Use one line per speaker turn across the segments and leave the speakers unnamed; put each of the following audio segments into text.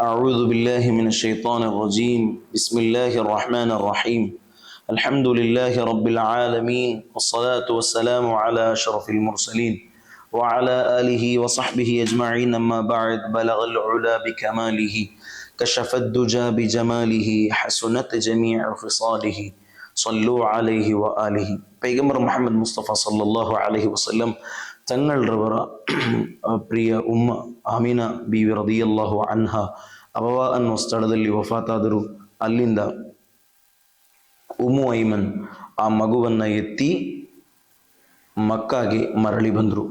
أعوذ بالله من الشيطان الرجيم. بسم الله الرحمن الرحيم. الحمد لله رب العالمين والصلاة والسلام على أشرف المرسلين وعلى آله وصحبه أجمعين. أما بعد بلغ العلا بكماله كشف الدجى بجماله حسنت جميع خصاله. صلوا عليه وآله. پیغمبر محمد مصطفى صلى الله عليه وسلم ತನ್ನಳ್ರವರ ಪ್ರಿಯ ಉಮ್ಮ Ameena B ರದಿಯಲ್ಲಾಹು ಅನ್ಹ ಅಬವ ಅನ್ನೋ ಸ್ಥಳದಲ್ಲಿ ವಫಾತಾದರು. ಅಲ್ಲಿಂದ ಉಮು ಐಮನ್ ಆ ಮಗುವನ್ನ ಎತ್ತಿ ಮಕ್ಕಾಗೆ ಮರಳಿ ಬಂದರು.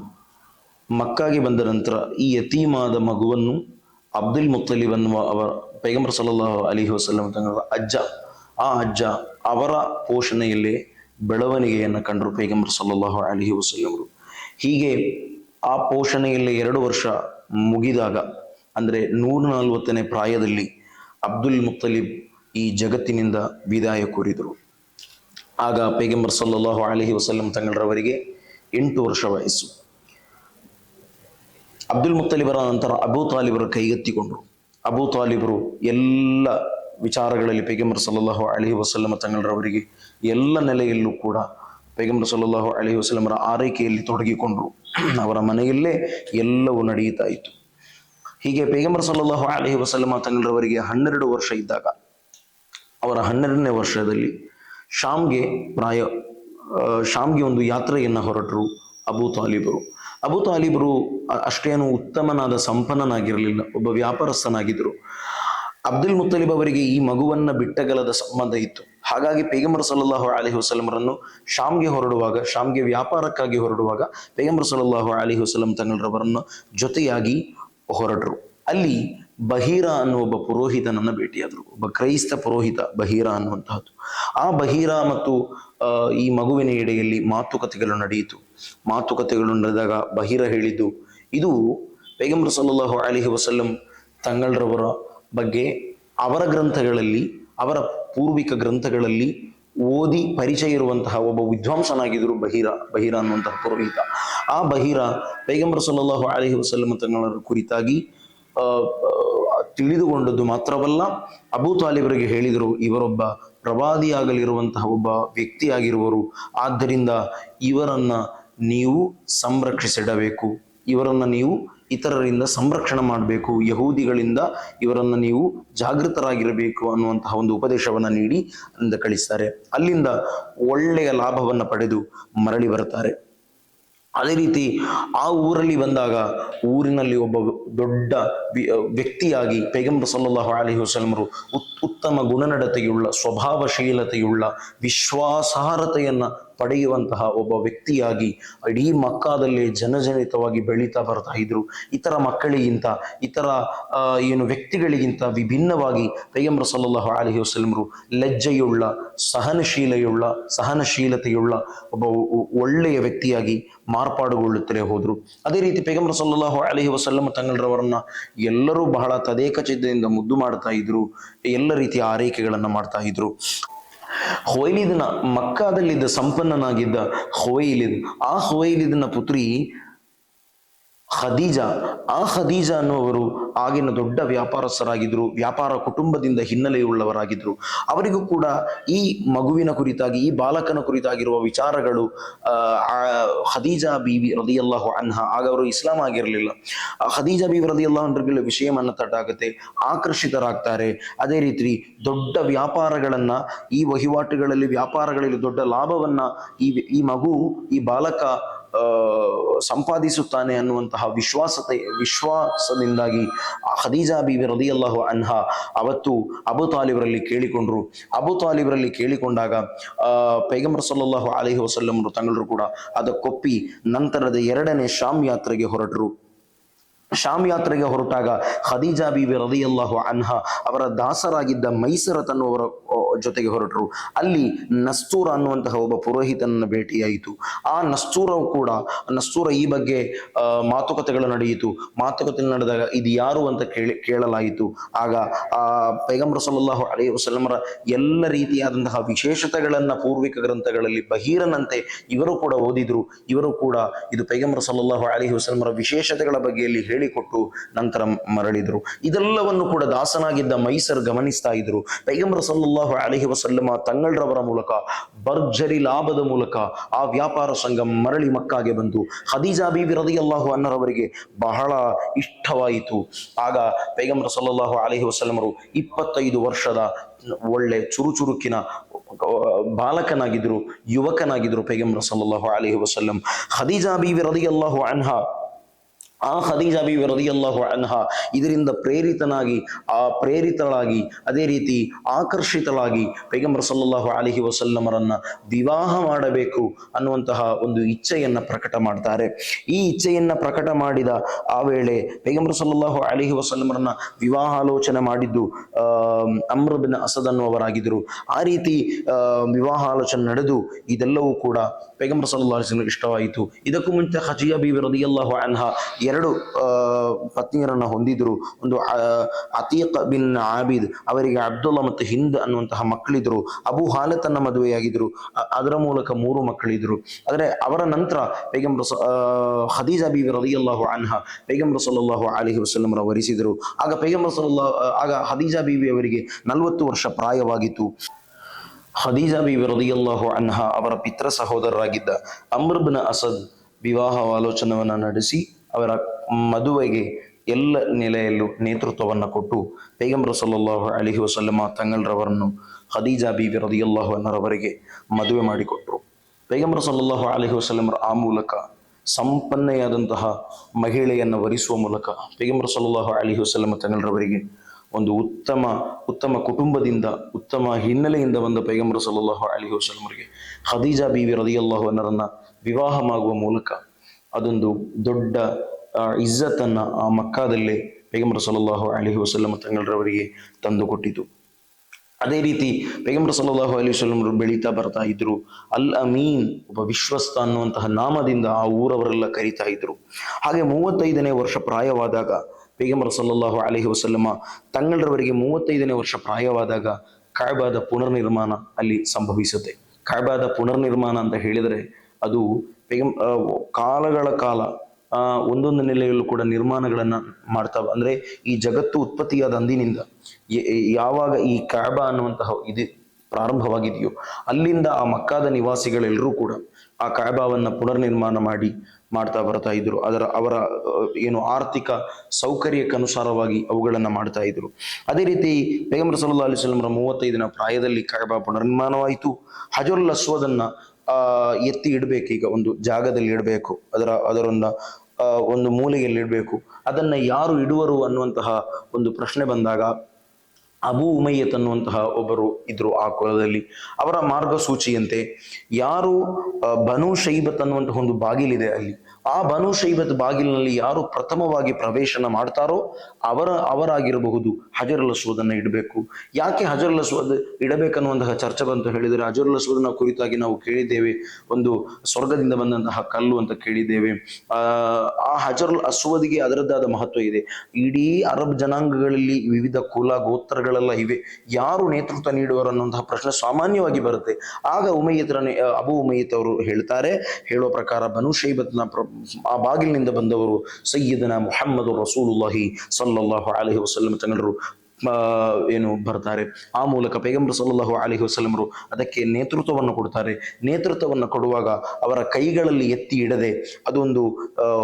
ಮಕ್ಕಾಗೆ ಬಂದ ನಂತರ ಈ ಯತೀಮಾದ ಮಗುವನ್ನು ಅಬ್ದುಲ್ ಮುತ್ತಲಿಬ್ ಅನ್ನುವ ಅವರ ಪೈಗಂಬರ್ ಸಲ್ಲಲ್ಲಾಹು ಅಲಿ ವಸಲ್ಲಂ ತಂಗಳ ಅಜ್ಜ, ಆ ಅಜ್ಜ ಅವರ ಪೋಷಣೆಯಲ್ಲೇ ಬೆಳವಣಿಗೆಯನ್ನು ಕಂಡರು ಪೈಗಂಬರ್ ಸಲ್ಲಲ್ಲಾಹು ಅಲಿಹಿ ವಸಲ್ಲಮರು ಹೀಗೆ ಆ ಪೋಷಣೆಯಲ್ಲಿ ಎರಡು ವರ್ಷ ಮುಗಿದಾಗ, ಅಂದರೆ ನೂರ ನಲವತ್ತನೇ ಪ್ರಾಯದಲ್ಲಿ ಅಬ್ದುಲ್ ಮುತ್ತಲಿಬ್ ಈ ಜಗತ್ತಿನಿಂದ ವಿದಾಯ ಕೋರಿದರು. ಆಗ ಪೇಗಂಬರ್ ಸಲ್ಲಾಹು ಅಲಹಿ ವಸಲ್ಲಂ ತಂಗಳರವರಿಗೆ ಎಂಟು ವರ್ಷ ವಯಸ್ಸು. ಅಬ್ದುಲ್ ಮುತ್ತಲಿಬರ ನಂತರ ಅಬೂ ತಾಲಿಬರ ಕೈಗೆತ್ತಿಕೊಂಡರು. ಅಬೂ ತಾಲಿಬರು ಎಲ್ಲ ವಿಚಾರಗಳಲ್ಲಿ ಪೇಗಂಬರ್ ಸಲ್ಲಾಹು ಅಲಹಿ ವಸಲ್ಲಂ ತಂಗಳರವರಿಗೆ ಎಲ್ಲ ನೆಲೆಯಲ್ಲೂ ಕೂಡ ಪೈಗಂಬರ್ ಸಲ್ಲಲ್ಲಾಹು ಅಲಿ ವಸಲಮರ ಆರೈಕೆಯಲ್ಲಿ ತೊಡಗಿಕೊಂಡ್ರು. ಅವರ ಮನೆಯಲ್ಲೇ ಎಲ್ಲವೂ ನಡೆಯುತ್ತಾ ಇತ್ತು. ಹೀಗೆ ಪೈಗಂಬರ್ ಸಲ್ಲಲ್ಲಾಹು ಅಲಿ ವಸಲಮ ತಂಗಳವರಿಗೆ ಹನ್ನೆರಡು ವರ್ಷ ಇದ್ದಾಗ, ಅವರ ಹನ್ನೆರಡನೇ ವರ್ಷದಲ್ಲಿ ಶಾಮ್ಗೆ ಪ್ರಾಯ ಶಾಮ್ಗೆ ಒಂದು ಯಾತ್ರೆಯನ್ನು ಹೊರಟರು ಅಬೂ ತಾಲಿಬರು. ಅಬೂ ತಾಲಿಬರು ಅಷ್ಟೇನು ಉತ್ತಮನಾದ ಸಂಪನ್ನನಾಗಿರಲಿಲ್ಲ, ಒಬ್ಬ ವ್ಯಾಪಾರಸ್ಥನಾಗಿದ್ದರು. ಅಬ್ದುಲ್ ಮುತ್ತಲಿಬ್ ಅವರಿಗೆ ಈ ಮಗುವನ್ನ ಬಿಟ್ಟಗಲದ ಸಂಬಂಧ ಇತ್ತು. ಹಾಗಾಗಿ ಪೈಗಂಬರ್ ಸಲ್ಲಲ್ಲಾಹು ಅಲಿ ವಸಲ್ಲಮರನ್ನು ಶಾಮ್ಗೆ ಹೊರಡುವಾಗ, ಶಾಮ್ಗೆ ವ್ಯಾಪಾರಕ್ಕಾಗಿ ಹೊರಡುವಾಗ ಪೈಗಂಬರ್ ಸಲ್ಲಲ್ಲಾಹು ಅಲಿ ವಸಲ್ಲಂ ತಂಗಳರವರನ್ನು ಜೊತೆಯಾಗಿ ಹೊರಟರು. ಅಲ್ಲಿ ಬಹೀರ ಅನ್ನುವ ಒಬ್ಬ ಪುರೋಹಿತನನ್ನ ಭೇಟಿಯಾದರು. ಒಬ್ಬ ಕ್ರೈಸ್ತ ಪುರೋಹಿತ ಬಹೀರ ಅನ್ನುವಂತಹದ್ದು. ಆ ಬಹೀರ ಮತ್ತು ಈ ಮಗುವಿನ ಎಡೆಯಲ್ಲಿ ಮಾತುಕತೆಗಳು ನಡೆಯಿತು. ಮಾತುಕತೆಗಳು ನಡೆದಾಗ ಬಹೀರ ಹೇಳಿದ್ದು, ಇದು ಪೈಗಂಬರ್ ಸಲ್ಲಲ್ಲಾಹು ಅಲಿ ವಸಲ್ಲಂ ತಂಗಳರವರ ಬಗ್ಗೆ ಅವರ ಗ್ರಂಥಗಳಲ್ಲಿ ಅವರ ಪೂರ್ವಿಕ ಗ್ರಂಥಗಳಲ್ಲಿ ಓದಿ ಪರಿಚಯ ಇರುವಂತಹ ಒಬ್ಬ ವಿದ್ವಾಂಸನಾಗಿದ್ದರು ಬಹಿರ ಬಹಿರ ಅನ್ನುವಂತಹ ಪುರೋಹಿತ. ಆ ಬಹಿರ ಪೈಗಂಬರ್ ಸಲ್ಲಲ್ಲಾಹು ಅಲಹಿ ವಸಲ್ಲಂ ತಂಗಳ ಕುರಿತಾಗಿ ತಿಳಿದುಕೊಂಡದ್ದು ಮಾತ್ರವಲ್ಲ, ಅಬೂ ತಾಲಿಬರಿಗೆ ಹೇಳಿದರು, ಇವರೊಬ್ಬ ಪ್ರವಾದಿಯಾಗಲಿರುವಂತಹ ಒಬ್ಬ ವ್ಯಕ್ತಿಯಾಗಿರುವರು, ಆದ್ದರಿಂದ ಇವರನ್ನ ನೀವು ಸಂರಕ್ಷಿಸಿಡಬೇಕು, ಇವರನ್ನ ನೀವು ಇತರರಿಂದ ಸಂರಕ್ಷಣೆ ಮಾಡಬೇಕು, ಯಹೂದಿಗಳಿಂದ ಇವರನ್ನು ನೀವು ಜಾಗೃತರಾಗಿರಬೇಕು ಅನ್ನುವಂತಹ ಒಂದು ಉಪದೇಶವನ್ನ ನೀಡಿ ಅಂದ ಕಳಿಸ್ತಾರೆ. ಅಲ್ಲಿಂದ ಒಳ್ಳೆಯ ಲಾಭವನ್ನ ಪಡೆದು ಮರಳಿ ಬರ್ತಾರೆ ಅದೇ ರೀತಿ ಆ ಊರಲ್ಲಿ ಬಂದಾಗ ಊರಿನಲ್ಲಿ ಒಬ್ಬ ದೊಡ್ಡ ವ್ಯಕ್ತಿಯಾಗಿ ಪೈಗಂಬರ್ ಸಲ್ಲಾಹು ಅಲಿ ಉತ್ತಮ ಗುಣನಡತೆಯುಳ್ಳ, ಸ್ವಭಾವಶೀಲತೆಯುಳ್ಳ, ವಿಶ್ವಾಸಾರ್ಹತೆಯನ್ನ ಪಡೆಯುವಂತಹ ಒಬ್ಬ ವ್ಯಕ್ತಿಯಾಗಿ ಇಡೀ ಮಕ್ಕಾದಲ್ಲಿ ಜನಜನಿತವಾಗಿ ಬೆಳೀತಾ ಬರ್ತಾ ಇದ್ರು. ಇತರ ಮಕ್ಕಳಿಗಿಂತ, ಇತರ ಏನು ವ್ಯಕ್ತಿಗಳಿಗಿಂತ ವಿಭಿನ್ನವಾಗಿ ಪೈಗಂಬರ್ ಸಲ್ಲಲ್ಲಾಹು ಅಲೈಹಿ ವಸಲಮರು ಲಜ್ಜೆಯುಳ್ಳ, ಸಹನಶೀಲೆಯುಳ್ಳ, ಸಹನಶೀಲತೆಯುಳ್ಳ ಒಬ್ಬ ಒಳ್ಳೆಯ ವ್ಯಕ್ತಿಯಾಗಿ ಮಾರ್ಪಾಡುಗೊಳ್ಳುತ್ತಲೇ ಹೋದ್ರು. ಅದೇ ರೀತಿ ಪೈಗಂಬರ್ ಸಲ್ಲಲ್ಲಾಹು ಅಲೈಹಿ ವಸಲ್ಲಂ ತಂಗಳರವರನ್ನ ಎಲ್ಲರೂ ಬಹಳ ತದೇಕ ಚಿತ್ತದಿಂದ ಮುದ್ದು ಮಾಡ್ತಾ ಇದ್ರು. ಎಲ್ಲ ರೀತಿಯ ಆರೈಕೆಗಳನ್ನು ಮಾಡ್ತಾ ಇದ್ರು. ಹೊಯ್ಲಿದನ ಮಕ್ಕಾದಲ್ಲಿದ್ದ ಸಂಪನ್ನನಾಗಿದ್ದ ಹೊಯ್ಲಿದ್ ಆ ಹೊಯ್ಲಿದನ ಪುತ್ರಿ ಖದೀಜಾ, ಆ ಖದೀಜಾ ಅನ್ನುವರು ಆಗಿನ ದೊಡ್ಡ ವ್ಯಾಪಾರಸ್ಥರಾಗಿದ್ದರು ವ್ಯಾಪಾರ ಕುಟುಂಬದಿಂದ ಹಿನ್ನೆಲೆಯುಳ್ಳವರಾಗಿದ್ದರು ಅವರಿಗೂ ಕೂಡ ಈ ಮಗುವಿನ ಕುರಿತಾಗಿ, ಈ ಬಾಲಕನ ಕುರಿತಾಗಿರುವ ವಿಚಾರಗಳು ಖದೀಜಾ ಬೀವಿ ರದಿಯಲ್ಲಾಹು ಅನ್ಹ, ಆಗ ಅವರು ಇಸ್ಲಾಂ ಆಗಿರಲಿಲ್ಲ. ಖದೀಜಾ ಬೀವಿ ರದಿಯಲ್ಲಾಹು ಅನ್ಹರಿಗೆ ವಿಷಯವನ್ನ ತಟ್ಟಾಗುತ್ತೆ, ಆಕರ್ಷಿತರಾಗ್ತಾರೆ. ಅದೇ ರೀತಿ ದೊಡ್ಡ ವ್ಯಾಪಾರಗಳನ್ನ, ಈ ವಹಿವಾಟುಗಳಲ್ಲಿ, ವ್ಯಾಪಾರಗಳಲ್ಲಿ ದೊಡ್ಡ ಲಾಭವನ್ನ ಈ ಈ ಮಗು, ಈ ಬಾಲಕ ಸಂಪಾದಿಸುತ್ತಾನೆ ಅನ್ನುವಂತಹ ವಿಶ್ವಾಸತೆ, ವಿಶ್ವಾಸದಿಂದಾಗಿ ಖದೀಜಾ ಬೀವಿ ರದಿಯಲ್ಲಾಹು ಅನ್ಹ ಅವತ್ತು ಅಬು ತಾಲಿಬರಲ್ಲಿ ಕೇಳಿಕೊಂಡ್ರು. ಅಬು ತಾಲಿಬರಲ್ಲಿ ಕೇಳಿಕೊಂಡಾಗ ಪೈಗಂಬರ್ ಸಲ್ಲಲ್ಲಾಹು ಅಲಹಿ ವಸಲ್ಲಮರು ತಂಗಳರು ಕೂಡ ಅದಕ್ಕೊಪ್ಪಿ ನಂತರದ ಎರಡನೇ ಶಾಮ್ ಯಾತ್ರೆಗೆ ಹೊರಟರು. ಶಾಮ್ ಯಾತ್ರೆಗೆ ಹೊರಟಾಗ ಖದೀಜಾ ಬೀವಿ ರದಿಯಲ್ಲಾಹು ಅನ್ಹ ಅವರ ದಾಸರಾಗಿದ್ದ ಮೈಸರ ತನ್ನುವರ ಜೊತೆಗೆ ಹೊರಟರು. ಅಲ್ಲಿ ನಸ್ತೂರ ಅನ್ನುವಂತಹ ಒಬ್ಬ ಪುರೋಹಿತನನ್ನ ಭೇಟಿಯಾಯಿತು. ಆ ನಸ್ತೂರ ಕೂಡ, ನಸ್ತೂರ ಈ ಬಗ್ಗೆ ಮಾತುಕತೆಗಳು ನಡೆಯಿತು. ಮಾತುಕತೆ ನಡೆದಾಗ ಇದು ಯಾರು ಅಂತ ಕೇಳಿ, ಕೇಳಲಾಯಿತು. ಆಗ ಆ ಪೈಗಂಬರ್ ಸಲ್ಲಲ್ಲಾಹು ಅಲೈಹಿ ವಸಲಮರ ಎಲ್ಲ ರೀತಿಯಾದಂತಹ ವಿಶೇಷತೆಗಳನ್ನ ಪೂರ್ವಿಕ ಗ್ರಂಥಗಳಲ್ಲಿ ಬಹೀರನಂತೆ ಇವರು ಕೂಡ ಓದಿದ್ರು. ಇವರು ಕೂಡ, ಇದು ಪೈಗಂಬರ್ ಸಲ್ಲಲ್ಲಾಹು ಅಲಿ ವಸಲಮರ ವಿಶೇಷತೆಗಳ ಬಗ್ಗೆ ಇಲ್ಲಿ ಹೇಳಿಕೊಟ್ಟು ನಂತರ ಮರಳಿದರು. ಇದೆಲ್ಲವನ್ನು ಕೂಡ ದಾಸನಾಗಿದ್ದ ಮೈಸರ್ ಗಮನಿಸ್ತಾ ಇದ್ರು. ಪೈಗಂಬರ ಸಲ್ಲಲ್ಲಾಹು ಅಲಹಿ ವಸಲ್ಲಮ ತಂಗಳ್ರವರ ಮೂಲಕ, ಭರ್ಜರಿ ಲಾಭದ ಮೂಲಕ ಆ ವ್ಯಾಪಾರ ಸಂಘ ಮರಳಿ ಮಕ್ಕಾಗೆ ಬಂತು ಖದೀಜಾ ಬೀಬಿ ರದಿಯಲ್ಲಾಹು ಅನ್ನರವರಿಗೆ ಬಹಳ ಇಷ್ಟವಾಯಿತು. ಆಗ ಪೈಗಂಬರ ಸಲ್ಲಲ್ಲಾಹು ಅಲಹಿ ವಸಲ್ಲಮರು ಇಪ್ಪತ್ತೈದು ವರ್ಷದ ಒಳ್ಳೆ ಚುರುಚುರುಕಿನ, ಬಾಲಕನಾಗಿದ್ರು, ಯುವಕನಾಗಿದ್ರು ಪೈಗಂಬರ ಸಲ್ಲಲ್ಲಾಹು ಅಲಹಿ ವಸಲ್ಲಂ. ಖದೀಜಾ ಬೀವಿ ರದಿಯಲ್ಲಾಹು ಅನ್ಹಾ ಆ ಖದೀಜಾ ಬಿ ರದಿಯಲ್ಲಾಹು ಅನ್ಹ ಇದರಿಂದ ಪ್ರೇರಿತನಾಗಿ, ಆ ಪ್ರೇರಿತಳಾಗಿ, ಅದೇ ರೀತಿ ಆಕರ್ಷಿತಳಾಗಿ ಪೈಗಂಬರ್ ಸಲ್ಲಲ್ಲಾಹು ಅಲಿಹಿ ವಸಲ್ಲಮರನ್ನ ವಿವಾಹ ಮಾಡಬೇಕು ಅನ್ನುವಂತಹ ಒಂದು ಇಚ್ಛೆಯನ್ನ ಪ್ರಕಟ ಮಾಡ್ತಾರೆ. ಈ ಇಚ್ಛೆಯನ್ನ ಪ್ರಕಟ ಮಾಡಿದ ಆ ವೇಳೆ ಪೈಗಂಬರ್ ಸಲ್ಲಲ್ಲಾಹು ಅಲಿಹಿ ವಸಲ್ಲಮರನ್ನ ವಿವಾಹಾಲೋಚನೆ ಮಾಡಿದ್ದು ಅಹ್ ಅಮ್ರ ಬಿನ್ ಅಸದ್ ಅನ್ನುವರಾಗಿದ್ದರು ಆ ರೀತಿ ವಿವಾಹ ಆಲೋಚನೆ ನಡೆದು ಇದೆಲ್ಲವೂ ಕೂಡ ಪೈಗಂಬರ್ ಸಲ್ಲಲ್ಲಾಹು ಇಷ್ಟವಾಯಿತು. ಇದಕ್ಕೂ ಮುಂಚೆ ಹಜಿಯಾ ಬೀವಿ ರದಿಯಲ್ಲಾಹು ಅನ್ಹ ಎರಡು ಪತ್ನಿಯರನ್ನು ಹೊಂದಿದ್ರು. ಒಂದು ಅತೀಕ್ ಬಿನ್ ಆಬಿದ್ ಅವರಿಗೆ ಅಬ್ದುಲ್ಲಾ ಮತ್ತು ಹಿಂದ್ ಅನ್ನುವಂತಹ ಮಕ್ಕಳಿದ್ರು. ಅಬು ಹಾಲತನ್ನ ಮದುವೆಯಾಗಿದ್ರು. ಅದರ ಮೂಲಕ ಮೂರು ಮಕ್ಕಳಿದ್ರು. ಆದರೆ ಅವರ ನಂತರ ಪೈಗಂಬರ ರಸ ಆ, ಖದೀಜಾ ಬೀವಿ ರದಿಯಲ್ಲಾಹು ಅನ್ಹ ಪೈಗಂಬರ ಸಲ್ಲಲ್ಲಾಹು ಅಲಿಹಿ ವಸಲ್ಲಮರ ವರಿಸಿದರು. ಆಗ ಪೈಗಂಬರ ಸಲ್ಲಾ ಆಗ ಹದೀಜಾ ಬೀವಿ ಅವರಿಗೆ ನಲವತ್ತು ವರ್ಷ ಪ್ರಾಯವಾಗಿತ್ತು. ಹದೀಜಾ ಬೀವಿ ರಲಿಯಲ್ಲಾಹು ಅನ್ಹ ಅವರ ಪಿತ್ರ ಸಹೋದರರಾಗಿದ್ದ ಅಮ್ರಬ್ನ ಅಸದ್ ವಿವಾಹ ಆಲೋಚನವನ್ನು ನಡೆಸಿ ಅವರ ಮದುವೆಗೆ ಎಲ್ಲ ನೆಲೆಯಲ್ಲೂ ನೇತೃತ್ವವನ್ನು ಕೊಟ್ಟು ಪೈಗಂಬರ ಸಲ್ಲಲ್ಲಾಹು ಅಲಿಹಿ ವಸಲ್ಲಮ ತಂಗಳ್ರವರನ್ನು ಹದೀಜಾ ಬೀಬಿ ರದಿಯಲ್ಲಾಹು ಅನ್ನರವರಿಗೆ ಮದುವೆ ಮಾಡಿಕೊಟ್ರು ಪೈಗಂಬರ ಸಲ್ಲಲ್ಲಾಹು ಅಲಿಹಿ ವಸಲ್ಲಮರ ಆ ಮೂಲಕ ಸಂಪನ್ನೆಯಾದಂತಹ ಮಹಿಳೆಯನ್ನು ವರಿಸುವ ಮೂಲಕ ಪೈಗಂಬರ ಸಲ್ಲಲ್ಲಾಹು ಅಲಿಹಿ ವಸಲ್ಲಮ ಒಂದು ಉತ್ತಮ ಉತ್ತಮ ಕುಟುಂಬದಿಂದ, ಉತ್ತಮ ಹಿನ್ನೆಲೆಯಿಂದ ಬಂದ ಪೈಗಂಬರ ಸಲ್ಲಲ್ಲಾಹು ಅಲಿಹಿ ವಸಲ್ಲಮರಿಗೆ ಖದೀಜಾ ಬೀವಿ ರದಿಯಲ್ಲಾಹು ಅನ್ನರನ್ನ ವಿವಾಹವಾಗುವ ಮೂಲಕ ಅದೊಂದು ದೊಡ್ಡ ಇಜ್ಜತ್ತನ್ನು ಆ ಮಕ್ಕಾದಲ್ಲೇ ಪೈಗಂಬರ ಸಲ್ಲಲ್ಲಾಹು ಅಲಿಹಿ ವಸಲ್ಲಮ ತಂಗಳರವರಿಗೆ ತಂದು ಕೊಟ್ಟಿತು ಅದೇ ರೀತಿ ಪೈಗಂಬರ ಸಲ್ಲಲ್ಲಾಹು ಅಲಿ ವಸಲ್ಲಂ ಬೆಳೀತಾ ಬರ್ತಾ ಇದ್ರು. ಅಲ್ ಅಮೀನ್ ಒಬ್ಬ ವಿಶ್ವಸ್ತ ಅನ್ನುವಂತಹ ನಾಮದಿಂದ ಆ ಊರವರೆಲ್ಲ ಕರೀತಾ ಇದ್ರು. ಹಾಗೆ ಮೂವತ್ತೈದನೇ ವರ್ಷ ಪ್ರಾಯವಾದಾಗ ಪೈಗಂಬರ ಸಲ್ಲಲ್ಲಾಹು ಅಲೈಹಿ ವಸಲ್ಲಮ ತಂಗಳರವರಿಗೆ ಮೂವತ್ತೈದನೇ ವರ್ಷ ಪ್ರಾಯವಾದಾಗ ಕಾಯ್ಬಾದ ಪುನರ್ನಿರ್ಮಾಣ ಅಲ್ಲಿ ಸಂಭವಿಸುತ್ತೆ. ಕಾಯ್ಬಾದ ಪುನರ್ನಿರ್ಮಾಣ ಅಂತ ಹೇಳಿದರೆ ಅದು ಕಾಲಗಳ ಕಾಲ ಒಂದೊಂದು ನೆಲೆಯಲ್ಲೂ ಕೂಡ ನಿರ್ಮಾಣಗಳನ್ನು ಮಾಡ್ತಾ ಅಂದರೆ ಈ ಜಗತ್ತು ಉತ್ಪತ್ತಿಯಾದ ಅಂದಿನಿಂದ ಯಾವಾಗ ಈ ಕ್ಯಾಬ ಅನ್ನುವಂತಹ ಇದು ಪ್ರಾರಂಭವಾಗಿದೆಯೋ, ಅಲ್ಲಿಂದ ಆ ಮಕ್ಕಾದ ನಿವಾಸಿಗಳೆಲ್ಲರೂ ಕೂಡ ಆ ಕಾಬಾವನ್ನ ಪುನರ್ನಿರ್ಮಾಣ ಮಾಡಿ, ಮಾಡ್ತಾ ಬರ್ತಾ ಇದ್ರು. ಅದರ, ಅವರ ಏನು ಆರ್ಥಿಕ ಸೌಕರ್ಯಕ್ಕನುಸಾರವಾಗಿ ಅವುಗಳನ್ನು ಮಾಡ್ತಾ ಇದ್ರು. ಅದೇ ರೀತಿ ಪೇಗಂಬರ್ ಸಲ್ಲಾ ಅಲಿ ಮೂವತ್ತೈದಿನ ಮೂವತ್ತೈದನ ಪ್ರಾಯದಲ್ಲಿ ಕಾಬಾ ಪುನರ್ನಿರ್ಮಾಣವಾಯಿತು. ಹಜರುಲ್ ಅಸ್ವದನ್ನ ಆ ಎತ್ತಿ ಇಡಬೇಕು ಈಗ ಒಂದು ಜಾಗದಲ್ಲಿ ಇಡಬೇಕು. ಅದರ, ಅದರೊಂದ ಒಂದು ಮೂಲೆಯಲ್ಲಿ ಇಡಬೇಕು. ಅದನ್ನ ಯಾರು ಇಡುವರು ಅನ್ನುವಂತಹ ಒಂದು ಪ್ರಶ್ನೆ ಬಂದಾಗ ಅಬು ಉಮಯ್ಯತ್ ಅನ್ನುವಂತಹ ಒಬ್ಬರು ಇದ್ರು ಆ ಕುಲದಲ್ಲಿ. ಅವರ ಮಾರ್ಗಸೂಚಿಯಂತೆ ಯಾರು ಬನು ಶೈಬತ್ ಅನ್ನುವಂತಹ ಒಂದು ಬಾಗಿಲಿದೆ ಅಲ್ಲಿ. ಆ ಬನು ಶೈಬತ್ ಬಾಗಿಲಿನಲ್ಲಿ ಯಾರು ಪ್ರಥಮವಾಗಿ ಪ್ರವೇಶನ ಮಾಡ್ತಾರೋ ಅವರ, ಅವರಾಗಿರಬಹುದು. ಹಜರುಲ್ ಇಡಬೇಕು. ಯಾಕೆ ಹಜರುಲ್ ಅಸ್ವದ್ ಇಡಬೇಕನ್ನುವಂತಹ ಚರ್ಚೆ ಬಂತು ಹೇಳಿದರೆ, ಹಜರುಲ್ ಅಸ್ವದನ ಕುರಿತಾಗಿ ನಾವು ಕೇಳಿದ್ದೇವೆ. ಒಂದು ಸ್ವರ್ಗದಿಂದ ಬಂದಂತಹ ಕಲ್ಲು ಅಂತ ಕೇಳಿದ್ದೇವೆ. ಹಜರುಲ್ ಅಸ್ವದಿಗೆ ಅದರದ್ದಾದ ಮಹತ್ವ ಇದೆ. ಇಡೀ ಅರಬ್ ಜನಾಂಗಗಳಲ್ಲಿ ವಿವಿಧ ಕುಲ ಗೋತ್ರಗಳೆಲ್ಲ ಇವೆ. ಯಾರು ನೇತೃತ್ವ ನೀಡುವರು ಅನ್ನುವಂತಹ ಪ್ರಶ್ನೆ ಸಾಮಾನ್ಯವಾಗಿ ಬರುತ್ತೆ. ಆಗ ಉಮಯ್ಯತರ ಅಬು ಉಮಯ್ಯತ್ ಅವರು ಹೇಳ್ತಾರೆ ಹೇಳುವ ಪ್ರಕಾರ ಬನು ಶೈಬತ್ನ ಆ ಬಾಗಿಲಿನಿಂದ ಬಂದವರು ಸಯ್ಯದನ ಮೊಹಮ್ಮದ್ ರಸೂಲುಲ್ಲಾಹಿ ಸಲ್ಲಲ್ಲಾಹು ಅಲಹಿ ವಸಲ್ಲಂ ಆ, ಏನು ಬರ್ತಾರೆ. ಆ ಮೂಲಕ ಪೈಗಂಬರ್ ಸಲ್ಲಲ್ಲಾಹು ಅಲಿ ಹುಸಲಮರು ಅದಕ್ಕೆ ನೇತೃತ್ವವನ್ನು ಕೊಡ್ತಾರೆ. ನೇತೃತ್ವವನ್ನು ಕೊಡುವಾಗ ಅವರ ಕೈಗಳಲ್ಲಿ ಎತ್ತಿ ಇಡದೆ ಅದೊಂದು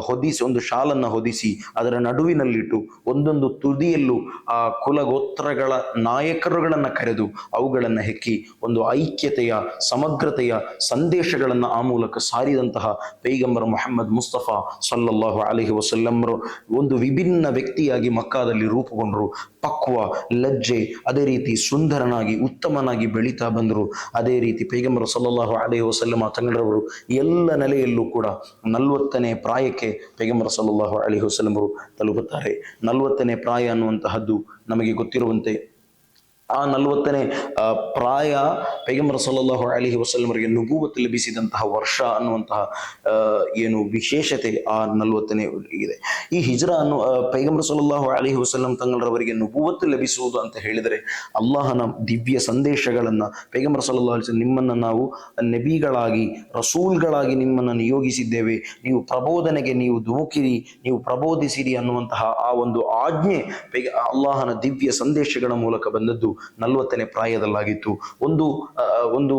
ಹೊದಿಸಿ, ಒಂದು ಶಾಲನ್ನು ಹೊದಿಸಿ ಅದರ ನಡುವಿನಲ್ಲಿಟ್ಟು ಒಂದೊಂದು ತುದಿಯಲ್ಲೂ ಆ ಕುಲಗೋತ್ರಗಳ ನಾಯಕರುಗಳನ್ನು ಕರೆದು ಅವುಗಳನ್ನು ಹೆಕ್ಕಿ ಒಂದು ಐಕ್ಯತೆಯ, ಸಮಗ್ರತೆಯ ಸಂದೇಶಗಳನ್ನು ಆ ಮೂಲಕ ಸಾರಿದಂತಹ ಪೈಗಂಬರ್ ಮೊಹಮ್ಮದ್ ಮುಸ್ತಫಾ ಸಲ್ಲಲ್ಲಾಹು ಅಲೈಹಿ ವಸಲ್ಲಂರು ಒಂದು ವಿಭಿನ್ನ ವ್ಯಕ್ತಿಯಾಗಿ ಮಕ್ಕಾದಲ್ಲಿ ರೂಪುಗೊಂಡರು. ಪಕ್ವ ಲಜ್ಜೆ, ಅದೇ ರೀತಿ ಸುಂದರನಾಗಿ, ಉತ್ತಮನಾಗಿ ಬೆಳೀತಾ ಬಂದರು. ಅದೇ ರೀತಿ ಪೈಗಂಬರ ಸಲ್ಲಲ್ಲಾಹು ಅಲೈಹಿ ವಸಲ್ಲಮ ತಂಗಳರವರು ಎಲ್ಲ ನೆಲೆಯಲ್ಲೂ ಕೂಡ ನಲವತ್ತನೇ ಪ್ರಾಯಕ್ಕೆ ಪೈಗಂಬರ ಸಲ್ಲಲ್ಲಾಹು ಅಲೈಹಿ ವಸಲ್ಲಮರು ತಲುಪುತ್ತಾರೆ. ನಲವತ್ತನೇ ಪ್ರಾಯ ಅನ್ನುವಂತಹದ್ದು ನಮಗೆ ಗೊತ್ತಿರುವಂತೆ ಆ ನಲವತ್ತನೇ ಪ್ರಾಯ ಪೈಗಂಬರ ಸಲ್ಲಲ್ಲಾಹು ಅಲಿಹಿ ವಸಲ್ಲಮರಿಗೆ ನುಗುವತ್ತು ಲಭಿಸಿದಂತಹ ವರ್ಷ ಅನ್ನುವಂತಹ ಏನು ವಿಶೇಷತೆ ಆ ನಲವತ್ತನೇ ಇದೆ. ಈ ಹಿಜ್ರಾ ಅನ್ನು ಪೈಗಂಬರ ಸಲ್ಲಲ್ಲಾಹು ಅಲಿಹಿ ವಸಲ್ಲಂ ತಂಗಳರವರಿಗೆ ನುಗುವತ್ತು ಲಭಿಸುವುದು ಅಂತ ಹೇಳಿದರೆ ಅಲ್ಲಾಹನ ದಿವ್ಯ ಸಂದೇಶಗಳನ್ನ ಪೈಗಂಬರ ಸಲ್ಲಲ್ಲಾಹು ಅಲಿ ನಿಮ್ಮನ್ನ ನಾವು ನಬಿಗಳಾಗಿ, ರಸೂಲ್ಗಳಾಗಿ ನಿಮ್ಮನ್ನು ನಿಯೋಗಿಸಿದ್ದೇವೆ. ನೀವು ಪ್ರಬೋಧನೆಗೆ ನೀವು ಧುಮುಕಿರಿ, ನೀವು ಪ್ರಬೋಧಿಸಿರಿ ಅನ್ನುವಂತಹ ಆ ಒಂದು ಆಜ್ಞೆ ಅಲ್ಲಾಹನ ದಿವ್ಯ ಸಂದೇಶಗಳ ಮೂಲಕ ಬಂದದ್ದು ನಲವತ್ತನೇ ಪ್ರಾಯದಲ್ಲಾಗಿತ್ತು. ಒಂದು ಒಂದು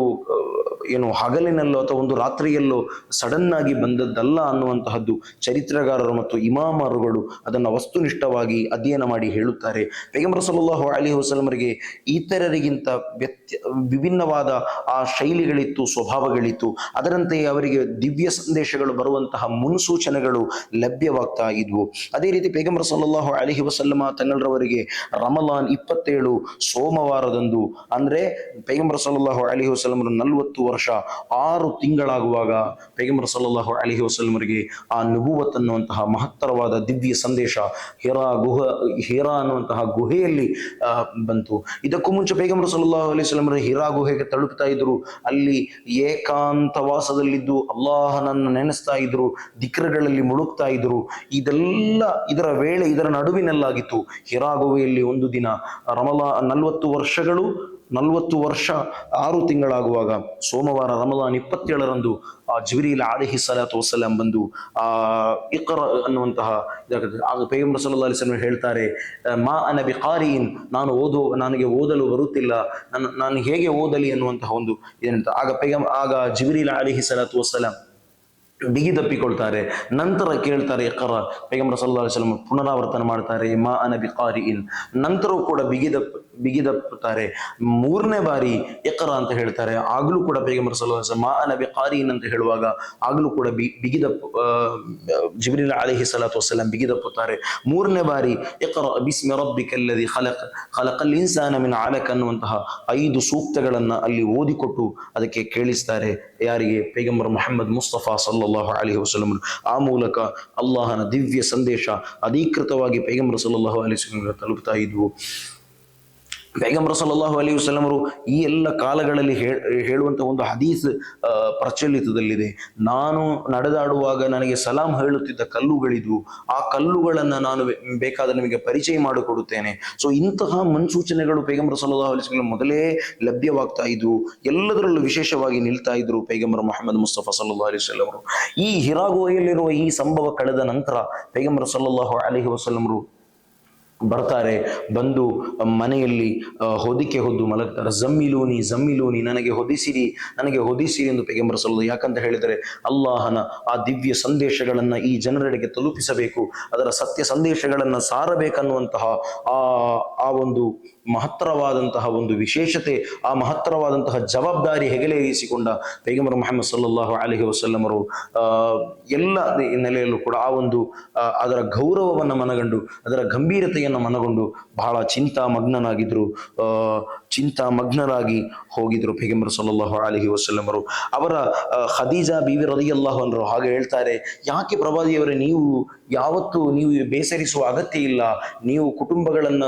ಏನು ಹಗಲಿನಲ್ಲೋ ಅಥವಾ ಒಂದು ರಾತ್ರಿಯಲ್ಲೋ ಸಡನ್ ಆಗಿ ಬಂದದ್ದಲ್ಲ ಅನ್ನುವಂತಹದ್ದು ಚರಿತ್ರಗಾರರು ಮತ್ತು ಇಮಾಮರುಗಳು ಅದನ್ನು ವಸ್ತುನಿಷ್ಠವಾಗಿ ಅಧ್ಯಯನ ಮಾಡಿ ಹೇಳುತ್ತಾರೆ. ಪೈಗಂಬರ ಸಲ್ಲಲ್ಲಾಹು ಅಲಿ ವಸಲಮರಿಗೆ ಇತರರಿಗಿಂತ ವ್ಯತ್ಯ, ವಿಭಿನ್ನವಾದ ಆ ಶೈಲಿಗಳಿತ್ತು, ಸ್ವಭಾವಗಳಿತ್ತು. ಅದರಂತೆಯೇ ಅವರಿಗೆ ದಿವ್ಯ ಸಂದೇಶಗಳು ಬರುವಂತಹ ಮುನ್ಸೂಚನೆಗಳು ಲಭ್ಯವಾಗ್ತಾ ಇದ್ವು. ಅದೇ ರೀತಿ ಪೈಗಂಬರ ಸಲ್ಲಲ್ಲಾಹು ಅಲಿಹಿ ವಸಲ್ಲಮ ತಂಗಳರವರಿಗೆ ರಮಲಾನ್ ಇಪ್ಪತ್ತೇಳು ಸೋಮವಾರದಂದು. ಅಂದ್ರೆ ಪೈಗಂಬರ ಸಲ್ಲಲ್ಲಾಹು ಅಲಿ ವಸಲ್ಲಮರು ನಲವತ್ತು ವರ್ಷ, ಆರು ತಿಂಗಳಾಗುವಾಗ ಪೈಗಂಬರ ಸಲ್ಲಲ್ಲಾಹು ಅಲಿ ವಸಲ್ಲಮರಿಗೆ ಆ ನುಬುವತ್ ಅನ್ನುವಂತಹ ಮಹತ್ತರವಾದ ದಿವ್ಯ ಸಂದೇಶ ಹಿರಾ ಗುಹ, ಹಿರಾ ಅನ್ನುವಂತಹ ಗುಹೆಯಲ್ಲಿ ಬಂತು. ಇದಕ್ಕೂ ಮುಂಚೆ ಪೈಗಂಬರ ಸಲ್ಲಲ್ಲಾಹು ಅಲಿ ವಸಲ್ಲಮರು ಹಿರಾ ಗುಹೆಗೆ ತಲುಪ್ತಾ ಇದ್ರು. ಅಲ್ಲಿ ಏಕಾಂತವಾಸದಲ್ಲಿದ್ದು ಅಲ್ಲಾಹನನ್ನು ನೆನೆಸ್ತಾ ಇದ್ರು, ದಿಕ್ರಗಳಲ್ಲಿ ಮುಳುಗ್ತಾ ಇದ್ರು. ಇದೆಲ್ಲ ಇದರ ವೇಳೆ, ಇದರ ನಡುವಿನಲ್ಲಾಗಿತ್ತು ಹಿರಾ ಗುಹೆಯಲ್ಲಿ ಒಂದು ದಿನ, ರಮಲಾ ನಲವತ್ತು ವರ್ಷಗಳು, ನಲವತ್ತು ವರ್ಷ, ಆರು ತಿಂಗಳಾಗುವಾಗ ಸೋಮವಾರ ರಮಲಾನ್ ಇಪ್ಪತ್ತೇಳರಂದು ಆ ಜಿಬ್ರೀಲ್ ಆಲಿಹಿ ಸಲಾತ್ ವಸಲಾಂ ಬಂದು ಆ ಇಕರ ಅನ್ನುವಂತಹ ಪೈಗಂಬರ್ ಸಲ್ಲಾ ಅಲಿಸ್ಲಮ್ ಹೇಳ್ತಾರೆ, ಮಾ ಅನ ಬಿಕಾರಿನ್ ನಾನು ಓದು, ನನಗೆ ಓದಲು ಬರುತ್ತಿಲ್ಲ, ನನ್ನ, ನಾನು ಹೇಗೆ ಓದಲಿ ಅನ್ನುವಂತಹ ಒಂದು ಏನಂತ ಆಗ ಪೈಗಂ, ಆಗ ಜಿಬ್ರೀಲ್ ಆಲಿಹಿ ಸಲಾತ್ ವಸಲಾಂ ಬಿಗಿದಪ್ಪಿಕೊಳ್ತಾರೆ ನಂತರ ಕೇಳ್ತಾರೆ ಎಕ್ಕರ ಪೈಗಂಬರ ಸಲ್ಲಾ ಸಲಂ ಪುನರಾವರ್ತನ ಮಾಡ್ತಾರೆ ಮಾ ಅನಬಿ ಕಾರಿ ಇನ್ ನಂತರವೂ ಕೂಡ ಬಿಗಿದಪ್ ಬಿಗಿದಪ್ಪುತ್ತಾರೆ. ಮೂರನೇ ಬಾರಿ ಎಕರ ಅಂತ ಹೇಳ್ತಾರೆ. ಆಗಲೂ ಕೂಡ ಪೈಗಂಬರ ಅಲಿಸ್ಲಮ್ ಮಾ ನಬಿ ಕಾರೀನ್ ಅಂತ ಹೇಳುವಾಗ ಆಗಲೂ ಕೂಡ ಬಿ, ಬಿಗಿದಪ್ಪ ಜಿಬ್ರಿಲ್ ಅಲಿಹಿ ಸಲಾತ್ ವಸಲಾಂ ಬಿಗಿದಪ್ಪುತ್ತಾರೆ. ಮೂರನೇ ಬಾರಿ ಎಕರ ಬಿಸ್ಮಿ ರಬ್ಬಿಕಲ್ಲದಿ ಖಲಕ್, ಖಲಕಲ್ ಇನ್ಸಾನ ಮಿನ ಆಲಕ್ ಅನ್ನುವಂತಹ ಐದು ಸೂಕ್ತಗಳನ್ನು ಅಲ್ಲಿ ಓದಿಕೊಟ್ಟು ಅದಕ್ಕೆ ಕೇಳಿಸ್ತಾರೆ. ಯಾರಿಗೆ? ಪೈಗಂಬರ್ ಮೊಹಮ್ಮದ್ ಮುಸ್ತಫಾ ಸಲ್ಲಲ್ಲಾಹು ಅಲಿಹಿ ವಸಲ್ಲಂ. ಆ ಮೂಲಕ ಅಲ್ಲಾಹನ ದಿವ್ಯ ಸಂದೇಶ ಅಧಿಕೃತವಾಗಿ ಪೈಗಂಬರ್ ಸಲ್ಲಾಹು ಅಲಿ ತಲುಪ್ತಾ ಇದ್ವು. ಪೈಗಂಬರ ಸಲ್ಲಲ್ಲಾಹು ಅಲಿ ವಸಲ್ಲಮರು ಈ ಎಲ್ಲ ಕಾಲಗಳಲ್ಲಿ ಹೇಳುವಂತ ಒಂದು ಹದೀಸ್ ಪ್ರಚಲಿತದಲ್ಲಿದೆ. ನಾನು ನಡೆದಾಡುವಾಗ ನನಗೆ ಸಲಾಂ ಹೇಳುತ್ತಿದ್ದ ಕಲ್ಲುಗಳಿದ್ವು. ಆ ಕಲ್ಲುಗಳನ್ನು ನಾನು ಬೇಕಾದ ನಿಮಗೆ ಪರಿಚಯ ಮಾಡಿಕೊಡುತ್ತೇನೆ. ಸೊ ಇಂತಹ ಮುನ್ಸೂಚನೆಗಳು ಪೈಗಂಬರ ಸಲ್ಲಲ್ಲಾಹು ಅಲಿ ವಸಲ್ಲಂ ಮೊದಲೇ ಲಭ್ಯವಾಗ್ತಾ ಇದ್ವು. ಎಲ್ಲದರಲ್ಲೂ ವಿಶೇಷವಾಗಿ ನಿಲ್ತಾ ಇದ್ರು ಪೈಗಂಬರ ಮೊಹಮ್ಮದ್ ಮುಸ್ತಫಾ ಸಲ್ಲಾ ಅಲಿ ವಸಲ್ಲಮರು ಈ ಹಿರಾ ಗುಹೆಯಲ್ಲಿರುವ ಈ ಸಂಭವ ಕಳೆದ ನಂತರ ಪೈಗಂಬರ ಸಲ್ಲಲ್ಲಾಹು ಅಲಿ ವಸಲ್ಲಮರು ಬರ್ತಾರೆ, ಬಂದು ಮನೆಯಲ್ಲಿ ಹೊದಿಕೆ ಹೊದ್ದು ಮಲಗ್ತಾರೆ ಜಮ್ಮಿಲೂನಿ ಜಮ್ಮಿಲೂನಿ, ನನಗೆ ಹೊದಿಸಿರಿ ನನಗೆ ಹೊದಿಸಿರಿ ಎಂದು ಪೈಗಂಬರ ಸಲ್ಲದು ಯಾಕಂತ ಹೇಳಿದರೆ, ಅಲ್ಲಾಹನ ಆ ದಿವ್ಯ ಸಂದೇಶಗಳನ್ನು ಈ ಜನರೆಡೆಗೆ ತಲುಪಿಸಬೇಕು, ಅದರ ಸತ್ಯ ಸಂದೇಶಗಳನ್ನು ಸಾರಬೇಕನ್ನುವಂತಹ ಆ ಆ ಒಂದು ಮಹತ್ತರವಾದಂತಹ ಒಂದು ವಿಶೇಷತೆ, ಆ ಮಹತ್ತರವಾದಂತಹ ಜವಾಬ್ದಾರಿ ಹೆಗಲೇರಿಸಿಕೊಂಡ ಪೈಗಂಬರ ಮೊಹಮ್ಮದ್ ಸಲ್ಲಾಹು ಅಲಹಿ ವಸಲ್ಲಮರು ಎಲ್ಲ ನೆಲೆಯಲ್ಲೂ ಕೂಡ ಆ ಒಂದು ಅದರ ಗೌರವವನ್ನು ಮನಗಂಡು, ಅದರ ಗಂಭೀರತೆಯನ್ನು ಮನಗೊಂಡು ಬಹಳ ಚಿಂತಾಮಗ್ನನಾಗಿದ್ರು. ಚಿಂತಾ ಮಗ್ನರಾಗಿ ಹೋಗಿದ್ರು ಪೇಗಂಬರ್ ಸಲ್ಲಲ್ಲಾಹು ಅಲಿಹಿ ವಸಲ್ಲಮರು. ಅವರ ಖದೀಜಾ ಬೀವಿ ರದಿಯಲ್ಲಾಹು ಅನ್ರು ಹಾಗೆ ಹೇಳ್ತಾರೆ, ಯಾಕೆ ಪ್ರವಾದಿಯವರೇ ನೀವು ಯಾವತ್ತು ನೀವು ಬೇಸರಿಸುವ ಅಗತ್ಯ ಇಲ್ಲ. ನೀವು ಕುಟುಂಬಗಳನ್ನ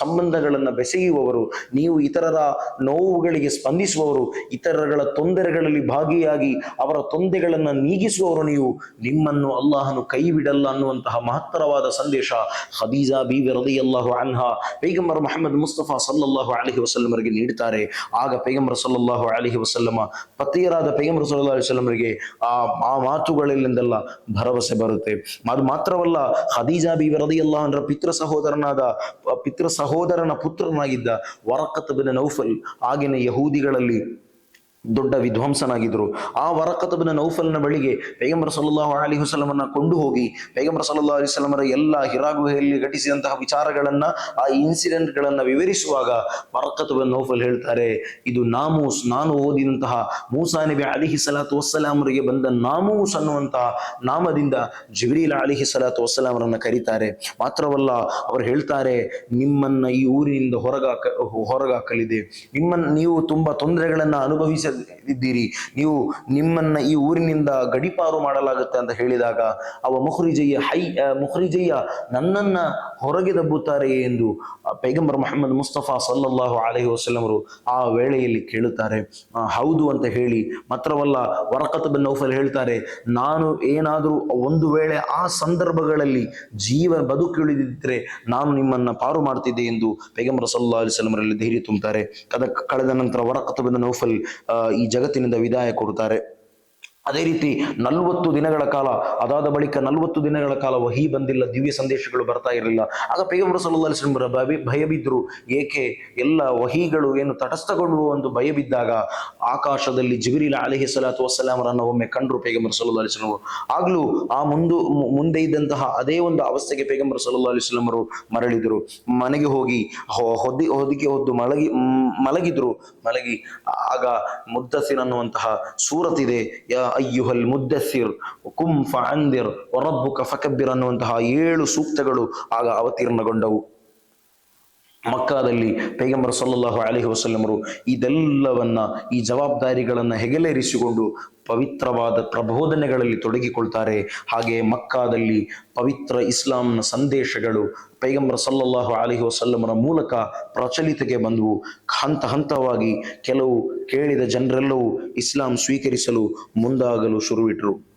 ಸಂಬಂಧಗಳನ್ನ ಬೆಸೆಯುವವರು, ನೀವು ಇತರರ ನೋವುಗಳಿಗೆ ಸ್ಪಂದಿಸುವವರು ಇತರಗಳ ತೊಂದರೆಗಳಲ್ಲಿ ಭಾಗಿಯಾಗಿ ಅವರ ತೊಂದರೆಗಳನ್ನ ನೀಗಿಸುವವರು ನೀವು. ನಿಮ್ಮನ್ನು ಅಲ್ಲಾಹನು ಕೈ ಬಿಡಲ್ಲ ಅನ್ನುವಂತಹ ಮಹತ್ತರವಾದ ಸಂದೇಶ ಖದೀಜಾ ಬೀವಿ ರದಿಯಲ್ಲಾಹು ಅನ್ಹಾ ಪೈಗಂಬರ್ ಮೊಹಮ್ಮದ್ ಮುಸ್ತಫಾ ಸಲ್ಲಲ್ಲಾಹು ಅಲಹಿ ವಸಲ್ಲಮರಿಗೆ ನೀಡುತ್ತಾರೆ. ಆಗ ಪೈಗಂಬರ್ ಸಲ್ಲಲ್ಲಾಹು ಅಲಹಿ ವಸಲ್ಲಮ, ಪತಿಯರಾದ ಪೈಗಂಬರ್ ಸಲ್ಲಾ ವಸಲ್ಲಮರಿಗೆ ಆ ಆ ಮಾತುಗಳಿಂದೆಲ್ಲ ಭರವಸೆ ಬರುತ್ತೆ. ಅದು ಮಾತ್ರವಲ್ಲ ಹದೀಜಾ ಬೀವಿ ರದಿಯಲ್ಲಾಹು ಅಂದ್ರ ಪಿತೃ ಸಹೋದರನಾದ, ಪಿತೃ ಸಹೋದರನ ಪುತ್ರನಾಗಿದ್ದ ವರಕತ್ ಬಿನ್ ನೌಫಲ್, ಆಗಿನ ಯಹೂದಿಗಳಲ್ಲಿ ದೊಡ್ಡ ವಿದ್ವಾಂಸನಾಗಿದ್ದರು ಆ ವರಕತಬ್ನ ನೌಫಲ್ನ ಬಳಿಗೆ ಪೈಗಂಬರ ಸಲ್ಲಲ್ಲಾಹು ಅಲಿ ಹುಸಲಮನ್ನ ಕೊಂಡು ಹೋಗಿ ಪೈಗಂಬರ ಸಲ್ಲಲ್ಲಾಹು ಅಲಿ ವಸಲ್ಲಮರ ಎಲ್ಲ ಹಿರಾಗುಹೆಯಲ್ಲಿ ಘಟಿಸಿದಂತಹ ವಿಚಾರಗಳನ್ನ, ಆ ಇನ್ಸಿಡೆಂಟ್ ಗಳನ್ನ ವಿವರಿಸುವಾಗ ವರಕತಬ್ ನೌಫಲ್ ಹೇಳ್ತಾರೆ, ಇದು ನಾಮೂಸ್, ನಾನು ಓದಿದಂತಹ ಮೂಸಾ ನಬಿ ಅಲಿಹಿ ಸಲಾತು ವಸ್ಸಲಾಮರಿಗೆ ಬಂದ ನಾಮೂಸ್ ಅನ್ನುವಂತಹ ನಾಮದಿಂದ ಜಿಬ್ರೀಲ್ ಅಲಿಹಿ ಸಲಾತು ವಸ್ಸಲಾಮರನ್ನ ಕರೀತಾರೆ. ಮಾತ್ರವಲ್ಲ, ಅವರು ಹೇಳ್ತಾರೆ, ನಿಮ್ಮನ್ನ ಈ ಊರಿನಿಂದ ಹೊರಗಾಕ, ಹೊರಗಾಕಲಿದೆ. ನಿಮ್ಮನ್ನ ನೀವು ತುಂಬಾ ತೊಂದರೆಗಳನ್ನ ಅನುಭವಿಸ ಇದ್ದೀರಿ. ನೀವು ನಿಮ್ಮನ್ನ ಈ ಊರಿನಿಂದ ಗಡಿಪಾರು ಮಾಡಲಾಗುತ್ತೆ ಅಂತ ಹೇಳಿದಾಗ ಅವ ಮುಖ್ರಿಜಯ್ಯ ಹೈ ಮುಹ್ರಿಜಯ್ಯ ನನ್ನನ್ನ ಹೊರಗೆ ದಬ್ಬುತ್ತಾರೆ ಎಂದು ಪೈಗಂಬರ್ ಮೊಹಮ್ಮದ್ ಮುಸ್ತಫಾ ಸಲ್ಲಲ್ಲಾಹು ಅಲೈಹಿ ವಸಲ್ಲಮರು ಆ ವೇಳೆಯಲ್ಲಿ ಕೇಳುತ್ತಾರೆ. ಹೌದು ಅಂತ ಹೇಳಿ ಮಾತ್ರವಲ್ಲ ವರಕತ್ ಬಿನ್ ನೌಫಲ್ ಹೇಳ್ತಾರೆ, ನಾನು ಏನಾದರೂ ಒಂದು ವೇಳೆ ಆ ಸಂದರ್ಭಗಳಲ್ಲಿ ಜೀವ ಬದುಕುಳಿದಿದ್ದರೆ ನಾನು ನಿಮ್ಮನ್ನ ಪಾರು ಮಾಡ್ತಿದ್ದೆ ಎಂದು ಪೈಗಂಬರ್ ಸಲ್ಲಾ ಅಲಿಸ್ಲಮರಲ್ಲಿ ಧೈರ್ಯ ತುಂಬುತ್ತಾರೆ ಕದ ಕಳೆದ ನಂತರ ವರಕತ್ ಬಿನ್ ನೌಫಲ್ ಈ ಜಗತ್ತಿನಿಂದ ವಿದಾಯ ಕೊಡುತ್ತಾರೆ. ಅದೇ ರೀತಿ ನಲವತ್ತು ದಿನಗಳ ಕಾಲ, ಅದಾದ ಬಳಿಕ ನಲವತ್ತು ದಿನಗಳ ಕಾಲ ವಹಿ ಬಂದಿಲ್ಲ, ದಿವ್ಯ ಸಂದೇಶಗಳು ಬರ್ತಾ ಇರಲಿಲ್ಲ. ಆಗ ಪೈಗಂಬರ್ ಸಲ್ಲಾ ಅಲಿಸ್ಲಮರ ಭಯ ಭಯ ಬಿದ್ರು ಏಕೆ? ಎಲ್ಲ ವಹಿಗಳು ಏನು ತಟಸ್ಥಗೊಳ್ಳುವ ಒಂದು ಭಯ ಬಿದ್ದಾಗ ಆಕಾಶದಲ್ಲಿ ಜಿಬಿರಿಲ ಅಲಹಿ ಸಲಾತು ವಸ್ಸಲಾಮರನ್ನ ಒಮ್ಮೆ ಕಂಡ್ರು ಪೇಗಂಬರ ಸಲ್ಲಾ ಅಲಿಸ್ಲಮರು ಆಗ್ಲೂ ಆ ಮುಂದು ಮುಂದೆ ಇದ್ದಂತಹ ಅದೇ ಒಂದು ಅವಸ್ಥೆಗೆ ಪೇಗಂಬರ ಸಲ್ಲಾ ಅಲಿಸ್ಲಮರು ಮರಳಿದರು. ಮನೆಗೆ ಹೋಗಿ ಹೊದಿ, ಹೊದಿಕೆ ಹೊದ್ದು ಮಲಗಿ, ಮಲಗಿದ್ರು. ಮಲಗಿ, ಆಗ ಮುದ್ದಸಿನ ಅನ್ನುವಂತಹ ಸೂರತ್ ಇದೆ ಅಯ್ಯುಹಲ್ ಮುದ್ದಸಿರ್ ಕುಂ ಅಂದಿರ್ ವರಬ್ಬುಕ ಫಕಬ್ಬಿರ್ ಅನ್ನುವಂತಹ ಏಳು ಸೂಕ್ತಗಳು ಆಗ ಅವತೀರ್ಣಗೊಂಡವು. ಮಕ್ಕಾದಲ್ಲಿ ಪೈಗಂಬರ್ ಸಲ್ಲಲ್ಲಾಹು ಅಲೈಹಿ ವಸಲ್ಲಮರು ಇದೆಲ್ಲವನ್ನ ಈ ಜವಾಬ್ದಾರಿಗಳನ್ನು ಹೆಗಲೇರಿಸಿಕೊಂಡು ಪವಿತ್ರವಾದ ಪ್ರಬೋಧನೆಗಳಲ್ಲಿ ತೊಡಗಿಕೊಳ್ತಾರೆ. ಹಾಗೆ ಮಕ್ಕಾದಲ್ಲಿ ಪವಿತ್ರ ಇಸ್ಲಾಂನ ಸಂದೇಶಗಳು ಪೈಗಂಬರ್ ಸಲ್ಲಲ್ಲಾಹು ಅಲೈಹಿ ವಸಲ್ಲಮರ ಮೂಲಕ ಪ್ರಚಲಿತಕ್ಕೆ ಬಂದವು. ಹಂತ ಹಂತವಾಗಿ ಕೆಲವು ಕೇಳಿದ ಜನರೆಲ್ಲವೂ ಇಸ್ಲಾಂ ಸ್ವೀಕರಿಸಲು ಮುಂದಾಗಲು ಶುರುವಿಟ್ರು.